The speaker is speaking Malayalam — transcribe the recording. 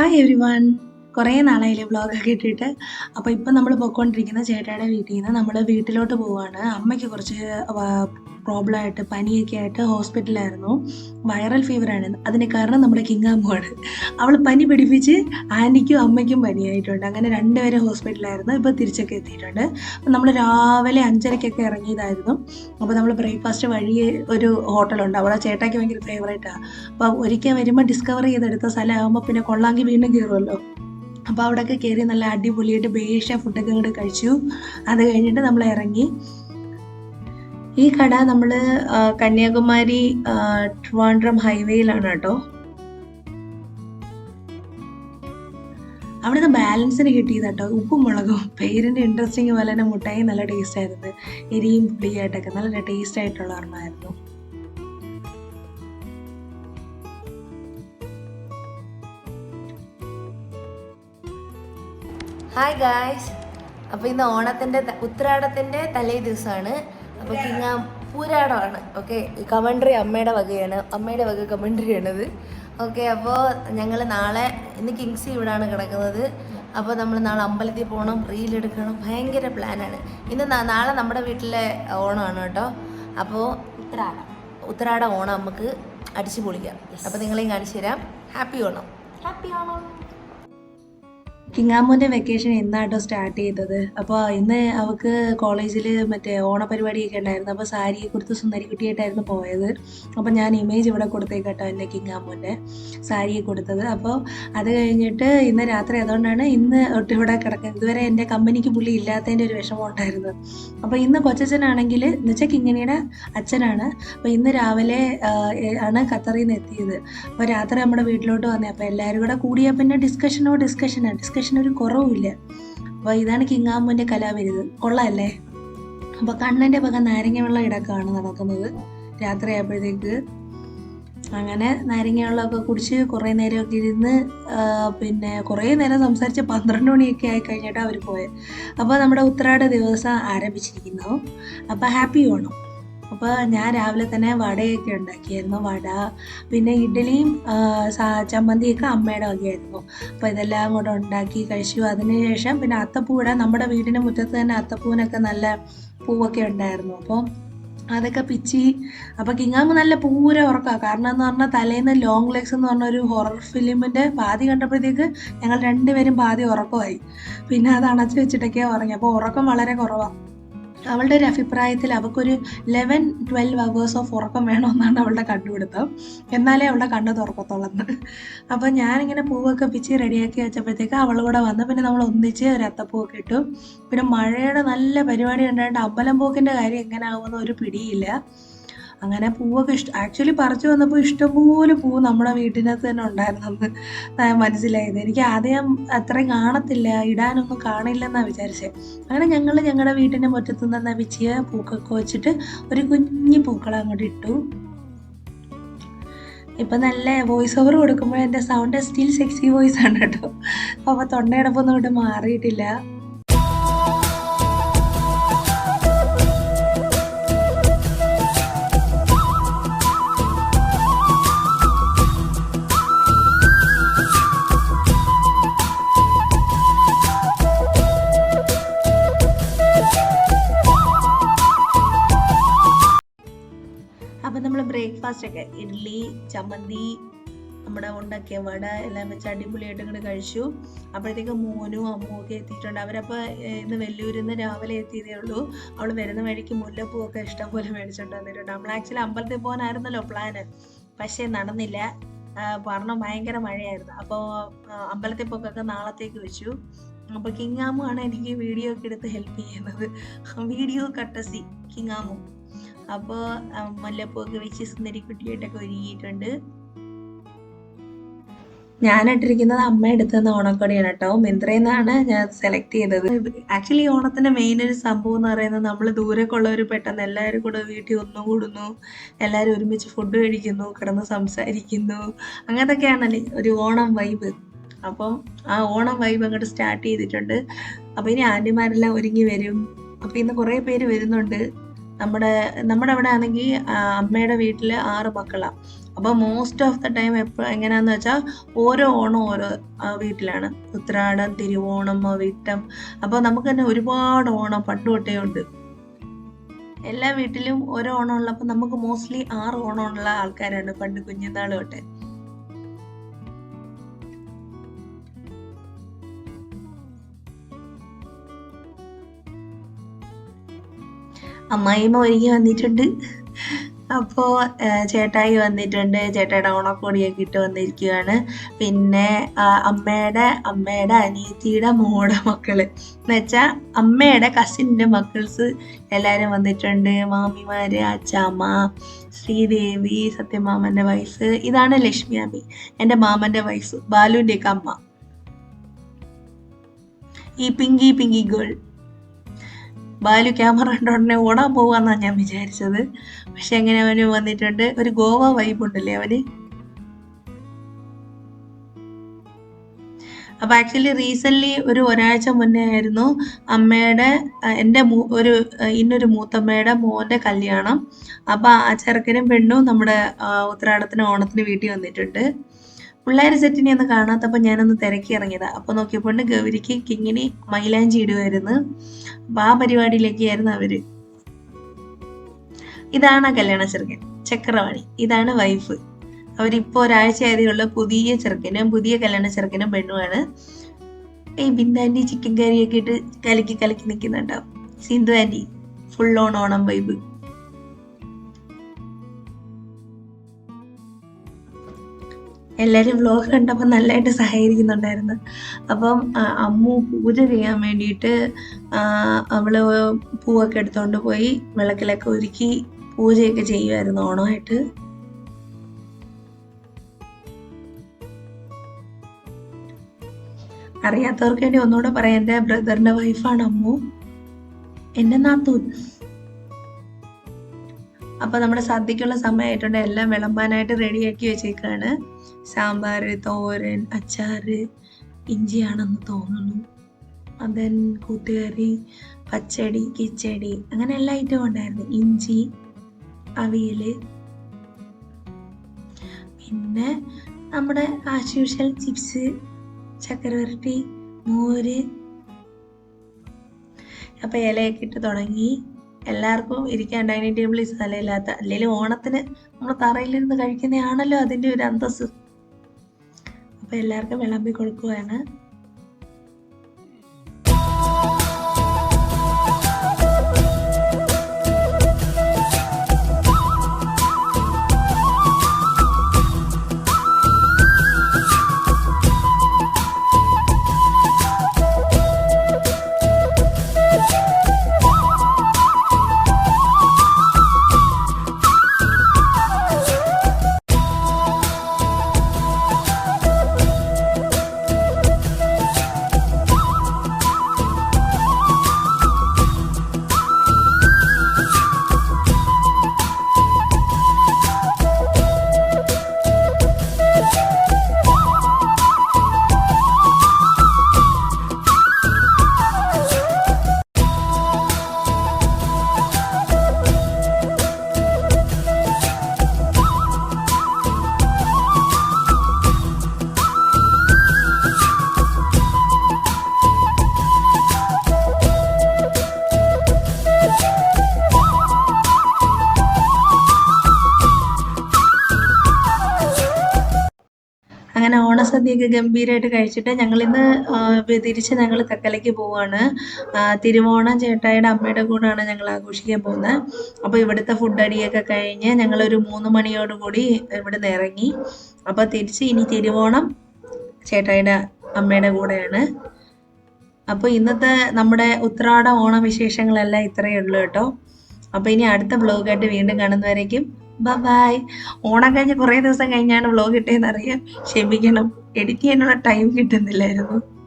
ഹായ് എവരി വൺ കുറേ നാളായില്ലേ വ്ളോഗൊക്കെ ഇട്ടിട്ട്. അപ്പോൾ ഇപ്പം നമ്മൾ പോയിക്കൊണ്ടിരിക്കുന്ന ചേട്ടായുടെ വീട്ടിൽ നിന്ന് നമ്മൾ വീട്ടിലോട്ട് പോവുകയാണ് അമ്മയ്ക്ക് കുറച്ച് പ്രോബ്ലം ആയിട്ട് പനിയൊക്കെ ആയിട്ട് ഹോസ്പിറ്റലായിരുന്നു വൈറൽ ഫീവറാണ്. അതിന് കാരണം നമ്മുടെ കിങ്ങാമ്മുവാണ് അവൾ പനി പിടിപ്പിച്ച് ആന്റിക്കും അമ്മയ്ക്കും പനിയായിട്ടുണ്ട്. അങ്ങനെ രണ്ടുപേരും ഹോസ്പിറ്റലായിരുന്നു ഇപ്പോൾ തിരിച്ചൊക്കെ എത്തിയിട്ടുണ്ട്. നമ്മൾ രാവിലെ അഞ്ചരയ്ക്കൊക്കെ ഇറങ്ങിയതായിരുന്നു. അപ്പോൾ നമ്മൾ ബ്രേക്ക്ഫാസ്റ്റ് വഴി ഒരു ഹോട്ടലുണ്ട്. അവിടെ ചേട്ടാക്ക് ഭയങ്കര ഫേവറേറ്റാണ് അപ്പോൾ ഒരിക്കൽ വരുമ്പോൾ ഡിസ്കവർ ചെയ്തെടുത്ത സ്ഥലമാകുമ്പോൾ പിന്നെ കൊള്ളാങ്കി വീണ്ടും കയറുമല്ലോ അപ്പോൾ അവിടെയൊക്കെ കയറി നല്ല അടിപൊളിയായിട്ട് ബേഷ ഫുഡൊക്കെ ഇങ്ങോട്ട് കഴിച്ചു. അത് കഴിഞ്ഞിട്ട് നമ്മൾ ഇറങ്ങി. ഈ കട നമ്മൾ കന്യാകുമാരി ട്രിവാൻഡ്രം ഹൈവേയിലാണ് കേട്ടോ. അവിടുന്ന് ബാലൻസിന് കിട്ടിയത് കേട്ടോ. ഉപ്പും മുളകും. പേരിന്റെ ഇൻട്രസ്റ്റിംഗ് പോലെ തന്നെ മുട്ടായി നല്ല ടേസ്റ്റ് ആയിരുന്നു. എരിയും പുളിയായിട്ടൊക്കെ നല്ല ടേസ്റ്റ് ആയിട്ടുള്ള ഒരെണ്ണമായിരുന്നു. ഹായ് ഗായ്സ് അപ്പോൾ ഇന്ന് ഓണത്തിന്റെ ഉത്രാടത്തിന്റെ തലേ ദിവസമാണ്. അപ്പോൾ ഞാൻ പൂരാടമാണ് ഓക്കെ കമൻട്രി അമ്മയുടെ വകയാണ് അമ്മയുടെ വക കമൻട്രി ആണിത്. ഓക്കെ അപ്പോൾ ഞങ്ങൾ നാളെ ഇന്ന് കിങ്സി ഇവിടാണ് കിടക്കുന്നത്. അപ്പോൾ നമ്മൾ നാളെ അമ്പലത്തിൽ പോകണം റീലെടുക്കണം ഭയങ്കര പ്ലാനാണ് ഇന്ന് നാളെ നമ്മുടെ വീട്ടിലെ ഓണമാണ് കേട്ടോ. അപ്പോൾ ഉത്തരാടം ഉത്രാട ഓണം നമുക്ക് അടിച്ചു പൊളിക്കാം അപ്പോൾ നിങ്ങളെയും കാണിച്ചു തരാം ഹാപ്പി ഓണം. ഹാപ്പി ഓണം. കിങ്ങാമോന്റെ വെക്കേഷൻ ഇന്നാട്ടോ സ്റ്റാർട്ട് ചെയ്തത്. അപ്പോൾ ഇന്ന് അവക്ക് കോളേജിൽ മറ്റേ ഓണപരിപാടിയൊക്കെ ഉണ്ടായിരുന്നു. അപ്പോൾ സാരിയെ കൊടുത്ത് സുന്ദരിക്കുട്ടിയായിട്ടായിരുന്നു പോയത്. അപ്പോൾ ഞാൻ ഇമേജ് ഇവിടെ കൊടുത്തേക്കട്ടോ എന്റെ കിങ്ങാമോന്റെ സാരിയെ കൊടുത്തത്. അപ്പോൾ അത് കഴിഞ്ഞിട്ട് ഇന്ന് രാത്രി അതുകൊണ്ടാണ് ഇന്ന് ഒട്ടിവിടെ കിടക്കുന്നത്. ഇതുവരെ എന്റെ കമ്പനിക്ക് പുള്ളി ഇല്ലാത്തതിന്റെ ഒരു വിഷമം ഉണ്ടായിരുന്നു. അപ്പോൾ ഇന്ന് കൊച്ചച്ഛനാണെങ്കിൽ എന്നുവെച്ചാൽ കിങ്ങിണിയുടെ അച്ഛനാണ്. അപ്പോൾ ഇന്ന് രാവിലെ ആണ് ഖത്തറിൽ നിന്ന് എത്തിയത്. അപ്പോൾ രാത്രി നമ്മുടെ വീട്ടിലോട്ട് വന്നേ. അപ്പോൾ എല്ലാവരും കൂടെ കൂടിയ പിന്നെ ഡിസ്കഷനോ ഡിസ്കഷനാണ് ഡിസ്കഷൻ ഒരു കുറവുമില്ല. അപ്പോൾ ഇതാണ് കിങ്ങാമ്പൂന്റെ കലാവിരുത്. കൊള്ളാമല്ലേ അപ്പോൾ കണ്ണന്റെ പക നാരങ്ങ വെള്ളം ഇടക്കാണ് നടക്കുന്നത് രാത്രിയായപ്പോഴത്തേക്ക്. അങ്ങനെ നാരങ്ങ വെള്ളമൊക്കെ കുടിച്ച് കുറേ നേരമൊക്കെ ഇരുന്ന് പിന്നെ കുറേ നേരം സംസാരിച്ച് പന്ത്രണ്ട് മണിയൊക്കെ ആയി കഴിഞ്ഞിട്ട് അവർ പോയത്. അപ്പോൾ നമ്മുടെ ഉത്രാട ദിവസം ആരംഭിച്ചിരിക്കുന്നു. അപ്പോൾ ഹാപ്പി ഓണം. അപ്പോൾ ഞാൻ രാവിലെ തന്നെ വടയൊക്കെ ഉണ്ടാക്കിയായിരുന്നു. വട പിന്നെ ഇഡ്ഡലിയും ചമ്മന്തിയൊക്കെ അമ്മയുടെ വകയായിരുന്നു. അപ്പോൾ ഇതെല്ലാം കൂടെ ഉണ്ടാക്കി കഴിച്ചു. അതിനുശേഷം പിന്നെ അത്തപ്പൂവിടെ നമ്മുടെ വീടിന് മുറ്റത്ത് തന്നെ അത്തപ്പൂവിനൊക്കെ നല്ല പൂവൊക്കെ ഉണ്ടായിരുന്നു. അപ്പോൾ അതൊക്കെ പിച്ചി അപ്പോൾ കിങ്ങാമ്പ് നല്ല പൂര ഉറക്കമാണ് കാരണം എന്ന് പറഞ്ഞാൽ തലേന്ന് ലോങ് ലെഗ്സ് എന്ന് പറഞ്ഞ ഒരു ഹൊറർ ഫിലിമിന്റെ പാതി കണ്ടപ്പോഴത്തേക്ക് ഞങ്ങൾ രണ്ടുപേരും പാതി ഉറക്കമായി. പിന്നെ അത് അണച്ചു വെച്ചിട്ടൊക്കെ ഉറങ്ങി അപ്പോൾ ഉറക്കം വളരെ കുറവാണ് അവളുടെ ഒരു അഭിപ്രായത്തിൽ അവൾക്കൊരു ലെവൻ ട്വൽവ് അവേഴ്സ് ഓഫ് ഉറക്കം വേണമെന്നാണ് അവളുടെ കണ്ടുപിടുത്തം. എന്നാലേ അവളുടെ കണ്ണ് തുറക്കത്തുള്ളെന്ന് അപ്പോൾ ഞാനിങ്ങനെ പൂവൊക്കെ പിച്ച് റെഡിയാക്കി വെച്ചപ്പോഴത്തേക്ക് അവൾ കൂടെ വന്ന് പിന്നെ നമ്മൾ ഒന്നിച്ച് ഒരു അത്തപ്പൂവൊക്കെ ഇട്ടു. പിന്നെ മഴയുടെ നല്ല പരിപാടി ഉണ്ടായിട്ട് അമ്പലം പോക്കിന്റെ കാര്യം എങ്ങനെ ആവുമെന്ന് ഒരു പിടിയില്ല. അങ്ങനെ പൂവൊക്കെ ഇഷ്ടം ആക്ച്വലി പറിച്ചു വന്നപ്പോൾ ഇഷ്ടംപോലെ പൂവ് നമ്മുടെ വീട്ടിനകത്ത് തന്നെ ഉണ്ടായിരുന്നെന്ന് ഞാൻ മനസ്സിലായത്. എനിക്ക് ആദ്യം അത്രയും കാണത്തില്ല ഇടാനൊന്നും കാണില്ലെന്നാണ് വിചാരിച്ചത് അങ്ങനെ ഞങ്ങൾ ഞങ്ങളുടെ വീട്ടിന്റെ മുറ്റത്ത് നിന്ന് പിച്ചിയ പൂക്കൊക്കെ വെച്ചിട്ട് ഒരു കുഞ്ഞു പൂക്കൾ അങ്ങോട്ട് ഇട്ടു. ഇപ്പം നല്ല വോയിസ് ഓവർ കൊടുക്കുമ്പോൾ എന്റെ സൗണ്ട് സ്റ്റിൽ സെക്സി വോയിസ് ആണ് കേട്ടോ. അപ്പോൾ തൊണ്ടയടപ്പൊന്നും ഇങ്ങോട്ട് മാറിയിട്ടില്ല. നമ്മൾ ബ്രേക്ക്ഫാസ്റ്റ് ഒക്കെ ഇഡ്ഡലി ചമ്മന്തി നമ്മുടെ ഉണ്ടാക്കിയ വട എല്ലാം വെച്ച് അടിപൊളിയായിട്ട് ഇങ്ങോട്ട് കഴിച്ചു. അപ്പോഴത്തേക്ക് മോനും അമ്മും ഒക്കെ എത്തിയിട്ടുണ്ട്. അവരപ്പോൾ ഇന്ന് വെല്ലൂരിൽ നിന്ന് രാവിലെ എത്തിയതേ ഉള്ളൂ. അവൾ വരുന്ന വഴിക്ക് മുല്ലപ്പൂവൊക്കെ ഇഷ്ടം പോലെ മേടിച്ചോണ്ട് വന്നിട്ടുണ്ട്. നമ്മൾ ആക്ച്വലി അമ്പലത്തിൽ പോകാനായിരുന്നല്ലോ പ്ലാന് പക്ഷേ നടന്നില്ല. പറഞ്ഞ ഭയങ്കര മഴയായിരുന്നു. അപ്പോൾ അമ്പലത്തിൽ പോക്കൊക്കെ നാളത്തേക്ക് വെച്ചു. അപ്പോൾ കിങ്ങാമു ആണ് എനിക്ക് വീഡിയോ ഒക്കെ എടുത്ത് ഹെൽപ്പ് ചെയ്യുന്നത്. Video courtesy Kingamu. അപ്പോൾ മുല്ലപ്പൂവൊക്കെ വെച്ച് സുന്ദരിക്കുട്ടിയായിട്ടൊക്കെ ഒരുങ്ങിയിട്ടുണ്ട്. ഞാൻ ഇട്ടിരിക്കുന്നത് അമ്മ എടുത്തുന്ന ഓണക്കൊടിയാണ് കേട്ടോ മിന്ത്രയിൽ നിന്നാണ് ഞാൻ സെലക്ട് ചെയ്തത്. ആക്ച്വലി ഓണത്തിന്റെ മെയിൻ ഒരു സംഭവം എന്ന് പറയുന്നത് നമ്മൾ ദൂരൊക്കെ ഉള്ളവർ പെട്ടെന്ന് എല്ലാവരും കൂടെ വീട്ടിൽ ഒന്നും കൂടുന്നു എല്ലാവരും ഒരുമിച്ച് ഫുഡ് കഴിക്കുന്നു കിടന്ന് സംസാരിക്കുന്നു. അങ്ങനത്തൊക്കെയാണല്ലേ ഒരു ഓണം വൈബ് അപ്പം ആ ഓണം വൈബ് അങ്ങോട്ട് സ്റ്റാർട്ട് ചെയ്തിട്ടുണ്ട്. അപ്പോൾ ഇനി ആന്റിമാരെല്ലാം ഒരുങ്ങി വരും. അപ്പോൾ ഇന്ന് കുറേ പേര് വരുന്നുണ്ട്. നമ്മുടെ നമ്മുടെ അവിടെ ആണെങ്കിൽ അമ്മയുടെ വീട്ടിൽ ആറ് മക്കളാണ് അപ്പോൾ മോസ്റ്റ് ഓഫ് ദ ടൈം എപ്പോൾ എങ്ങനെയാണെന്ന് വെച്ചാൽ ഓരോ ഓണം ഓരോ വീട്ടിലാണ്. ഉത്രാടം തിരുവോണം വിട്ടം അപ്പോൾ നമുക്ക് തന്നെ ഒരുപാട് ഓണം ഉണ്ട്. എല്ലാ വീട്ടിലും ഓരോ ഓണം ഉള്ളപ്പോൾ നമുക്ക് മോസ്റ്റ്ലി ആറ് ഓണമുള്ള ആൾക്കാരാണ് പണ്ട് കുഞ്ഞുനാൾ തൊട്ടേ. അമ്മായിമ്മ ഒരുങ്ങി വന്നിട്ടുണ്ട്. അപ്പോൾ ചേട്ടായി വന്നിട്ടുണ്ട്. ചേട്ടായിയുടെ ഓണക്കോടിയൊക്കെ ഇട്ട് വന്നിരിക്കുകയാണ് പിന്നെ അമ്മയുടെ അമ്മയുടെ അനിയത്തിയുടെ മോടെ മക്കൾ. എന്ന് വെച്ചാൽ അമ്മയുടെ കസിന്റെ മക്കൾസ് എല്ലാവരും വന്നിട്ടുണ്ട്. മാമിമാര് അച്ചാമ്മ ശ്രീദേവി സത്യമാമന്റെ വയസ്സ്. ഇതാണ് ലക്ഷ്മി അമ്മി. എന്റെ മാമന്റെ വയസ്സ്. ബാലുവിന്റെയൊക്കെ അമ്മ. ഈ pinky pinky girl. Balu camera കണ്ട ഉടനെ ഓടാൻ പോവാന്നാണ് ഞാൻ വിചാരിച്ചത്. പക്ഷെ എങ്ങനെ അവന് വന്നിട്ടുണ്ട്? ഒരു ഗോവ വൈബ് ഉണ്ടല്ലേ അവന്? അപ്പൊ ആക്ച്വലി റീസെന്റ് ഒരു ഒരാഴ്ച മുന്നേ ആയിരുന്നു അമ്മയുടെ എന്റെ ഒരു ഇന്നൊരു മൂത്തമ്മയുടെ മോന്റെ കല്യാണം. അപ്പൊ ആ ചെറുക്കനും പെണ്ണും നമ്മുടെ ഉത്തരാടത്തിന് ഓണത്തിന് വീട്ടിൽ വന്നിട്ടുണ്ട്. പിള്ളേർ സെറ്റിനെ ഒന്ന് കാണാത്തപ്പോൾ ഞാനൊന്ന് തിരക്കി ഇറങ്ങിയതാണ് അപ്പോൾ നോക്കിയപ്പോൾ ഗൗരിക്ക് കിങ്ങിനി മൈലാഞ്ചി ഇടുമായിരുന്നു അപ്പം ആ പരിപാടിയിലേക്കായിരുന്നു അവർ. ഇതാണ് ആ കല്യാണ ചെറുക്കൻ ചക്രവാണി. ഇതാണ് വൈഫ് അവരിപ്പോൾ ഒരാഴ്ച ആയതേയുള്ള. പുതിയ ചെറുക്കനും പുതിയ കല്യാണ ചെറുക്കനും പെണ്ണുമാണ്. ഈ ബിന്ദാന്റെ ചിക്കൻ കറിയൊക്കെ ഇട്ട് കലക്കി കലക്കി നിൽക്കുന്നുണ്ടാവും Sindhu aunty full on Onam vibe എല്ലാവരും വ്ലോഗ് കണ്ടപ്പോൾ നല്ലതായിട്ട് സഹകരിക്കുന്നുണ്ടായിരുന്നു. അപ്പം അമ്മ പൂജ ചെയ്യാൻ വേണ്ടിയിട്ട് അവൾ പൂവൊക്കെ എടുത്തുകൊണ്ട് പോയി വിളക്കിലൊക്കെ ഒരുക്കി പൂജയൊക്കെ ചെയ്യുമായിരുന്നു ഓണമായിട്ട്. അറിയാത്തവർക്ക് വേണ്ടി ഒന്നുകൂടെ പറയാം. എന്റെ ബ്രദറിന്റെ വൈഫാണ് അമ്മു. എന്റെ നാത്തൂൻ. അപ്പൊ നമ്മുടെ സദ്യക്കുള്ള സമയമായിട്ടുണ്ട്. എല്ലാം വിളമ്പാനായിട്ട് റെഡിയാക്കി വെച്ചേക്കാണ്. സാമ്പാർ തോരൻ അച്ചാർ ഇഞ്ചിയാണെന്ന് തോന്നുന്നു. അതൻ കൂട്ടുകറി പച്ചടി കിച്ചടി അങ്ങനെ എല്ലാ ഐറ്റവും ഉണ്ടായിരുന്നു. ഇഞ്ചി അവിയൽ. പിന്നെ നമ്മുടെ ആസ് യൂഷ്വൽ ചിപ്സ് ചക്കരവരട്ടി മോര്. അപ്പൊ ഇലയൊക്കെ ഇട്ട് തുടങ്ങി. എല്ലാവർക്കും ഇരിക്കാൻ ഡൈനിങ് ടേബിളിൽ സ്ഥലമില്ലാത്ത അല്ലെങ്കിൽ ഓണത്തിന് നമ്മൾ തറയിലിരുന്ന് കഴിക്കുന്നതാണല്ലോ അതിന്റെ ഒരു അന്തസ് അപ്പൊ എല്ലാവർക്കും വിളമ്പി കൊടുക്കുകയാണ്. അങ്ങനെ ഓണസദ്യയൊക്കെ ഗംഭീരമായിട്ട് കഴിച്ചിട്ട് ഞങ്ങളിന്ന് ഇന്ന് തിരിച്ച് ഞങ്ങൾ തക്കലയ്ക്ക് പോവാണ്. തിരുവോണം ചേട്ടായിയുടെ അമ്മയുടെ കൂടെയാണ് ഞങ്ങൾ ആഘോഷിക്കാൻ പോകുന്നത്. അപ്പോൾ ഇവിടുത്തെ ഫുഡ് അടിയൊക്കെ കഴിഞ്ഞ് ഒരു മൂന്ന് മണിയോട് കൂടി ഇവിടുന്ന് ഇറങ്ങി. അപ്പോൾ തിരിച്ച് ഇനി തിരുവോണം ചേട്ടായിയുടെ അമ്മയുടെ കൂടെയാണ്. അപ്പോൾ ഇന്നത്തെ നമ്മുടെ ഉത്രാട ഓണ വിശേഷങ്ങളെല്ലാം ഇത്രയേ ഉള്ളൂ കേട്ടോ. അപ്പോൾ ഇനി അടുത്ത ബ്ലോഗായിട്ട് വീണ്ടും കാണുന്നവരേക്കും ബൈ ഓണം കഴിഞ്ഞ് കുറേ ദിവസം കഴിഞ്ഞാണ് വ്ളോഗ് ഇട്ടേന്ന് അറിയാം. ക്ഷമിക്കണം. എഡിറ്റ് ചെയ്യാനുള്ള ടൈം കിട്ടുന്നില്ലായിരുന്നു.